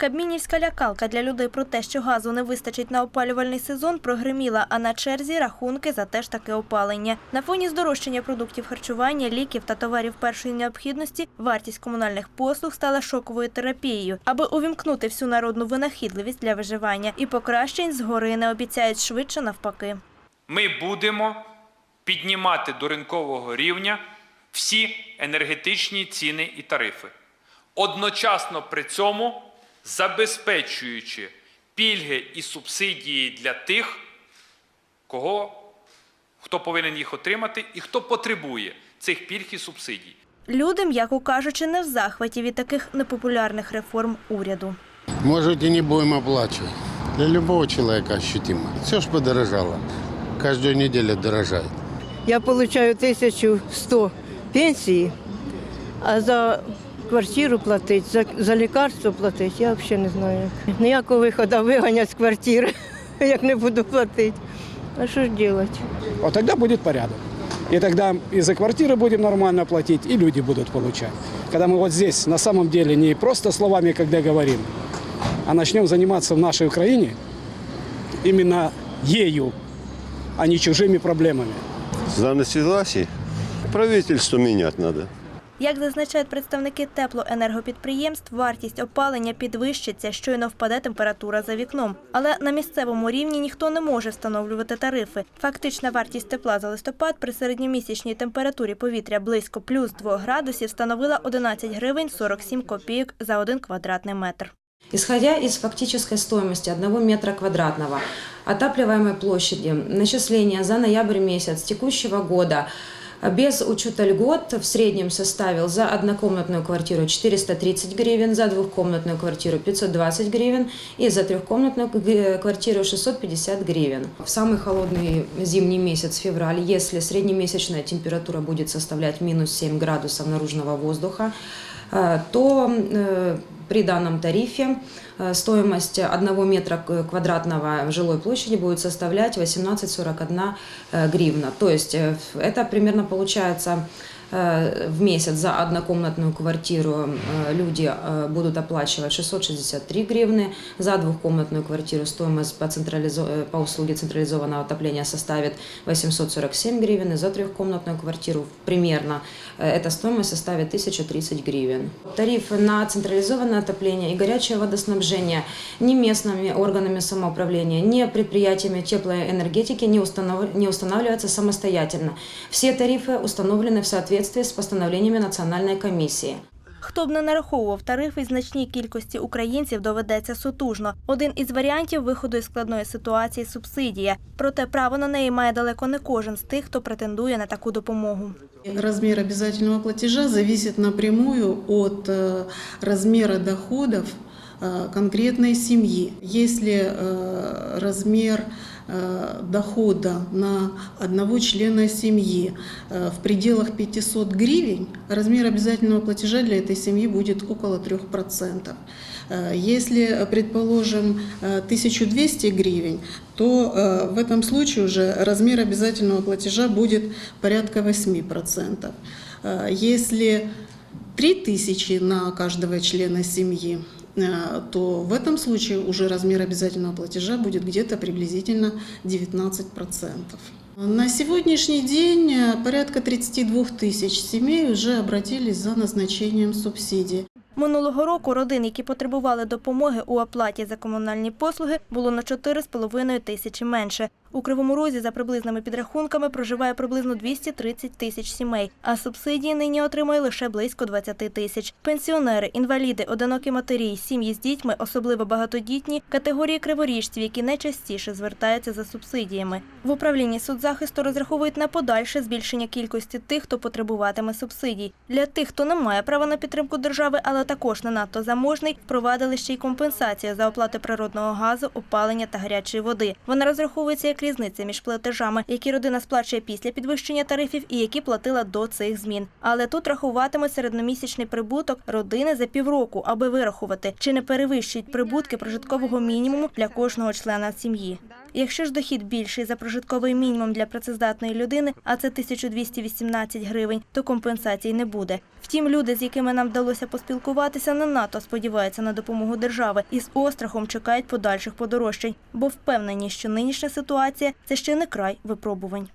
Кабмінівська лякалка для людей про те, що газу не вистачить на опалювальний сезон, прогриміла, а на черзі рахунки за теж таке опалення. На фоні здорожчання продуктів харчування, ліків та товарів першої необхідності вартість комунальних послуг стала шоковою терапією. Аби увімкнути всю народну винахідливість для виживання і покращень згори не обіцяють швидше навпаки. Ми будемо піднімати до ринкового рівня всі енергетичні ціни і тарифи, одночасно при цьому забезпечуючи пільги і субсидії для тих, кого, хто повинен їх отримати і хто потребує цих пільг і субсидій. Люди, м'яко кажучи, не в захваті від таких непопулярних реформ уряду. Может, и не будем оплачивать. Для любого человека ощутимо. Все ж подорожало. Каждую неделю дорожает. Я получаю 1100 пенсії, а за квартиру платить, за, за лікарство платить, я взагалі не знаю. як. Ніякого виходу виганять з квартири, як не буду платити. А що ж робити? Вот тогда будет порядок. И тогда и за квартиры будем нормально платить, и люди будут получать. Когда мы вот здесь на самом деле не просто словами, когда говорим, а начнем заниматься в нашей Украине именно ею, а не чужими проблемами. За несогласие правительство менять надо. Як зазначають представники теплоенергопідприємств, вартість опалення підвищиться, щойно впаде температура за вікном. Але на місцевому рівні ніхто не може встановлювати тарифи. Фактична вартість тепла за листопад при середньомісячній температурі повітря близько плюс 2 градусів становила 11 гривень 47 копійок за один квадратний метр. Исходя из фактической стоимости 1 метра квадратного отапливаемой площади, начисление за ноябрь месяц текущего года без учета льгот в среднем составил за однокомнатную квартиру 430 гривен, за двухкомнатную квартиру 520 гривен и за трехкомнатную квартиру 650 гривен. В самый холодный зимний месяц, февраль, если среднемесячная температура будет составлять минус 7 градусов наружного воздуха, э, то э, при данном тарифе э, стоимость 1 метра квадратного жилой площади будет составлять 18,41 э, гривна. То есть э, это примерно получается в месяц за однокомнатную квартиру люди будут оплачивать 663 гривны, за двухкомнатную квартиру стоимость по, централизо... по услуге централизованного отопления составит 847 гривен, и за трехкомнатную квартиру примерно эта стоимость составит 1030 гривен. Тарифы на централизованное отопление и горячее водоснабжение ни местными органами самоуправления, ни предприятиями теплоэнергетики не, установ... не устанавливаются самостоятельно. Все тарифы установлены в соответствии с постановлениями Национальной комиссии. Хто б не нараховував тарифи, значній кількості українців доведеться сутужно. Один із варіантів виходу із складної ситуації субсидія. Проте право на неї має далеко не кожен з тих, хто претендує на таку допомогу. Розмір обов'язкового платежа залежить напрямую від розміру размера доходов э, конкретной семьи. Если э, размер э, дохода на одного члена семьи э, в пределах 500 гривен, размер обязательного платежа для этой семьи будет около 3%. Э, Если, предположим, э, 1200 гривен, то э, в этом случае уже размер обязательного платежа будет порядка 8%. Э, Если 3000 на каждого члена семьи, э, то в этом случае уже размер обязательного платежа будет где-то приблизительно 19%. На сегодняшний день э, порядка 32 тысяч семей уже обратились за назначением субсидий. Минулого року родин, які потребували допомоги у оплаті за комунальні послуги, було на 4,5 тисячі менше. У Кривому Розі за приблизними підрахунками проживає приблизно 230 тисяч сімей, а субсидії нині отримує лише близько 20 тисяч. Пенсіонери, інваліди, одинокі матері, сім'ї з дітьми, особливо багатодітні, категорії криворіжців, які найчастіше звертаються за субсидіями. В управлінні соцзахисту розраховують на подальше збільшення кількості тих, хто потребуватиме субсидій. Для тих, хто не має права на підтримку держави, але також не надто заможний, впровадили ще й компенсацію за оплати природного газу, опалення та гарячої води. Вона розраховується як різниця між платежами, які родина сплачує після підвищення тарифів і які платила до цих змін. Але тут рахуватимуть середньомісячний прибуток родини за півроку, аби вирахувати, чи не перевищить прибутки прожиткового мінімуму для кожного члена сім'ї. Якщо ж дохід більший за прожитковий мінімум для працездатної людини, а це 1218 гривень, то компенсацій не буде. Втім, люди, з якими нам вдалося поспілкуватися, не надто сподіваються на допомогу держави і з острахом чекають подальших подорожчань, бо впевнені, що нинішня ситуація це ще не край випробувань.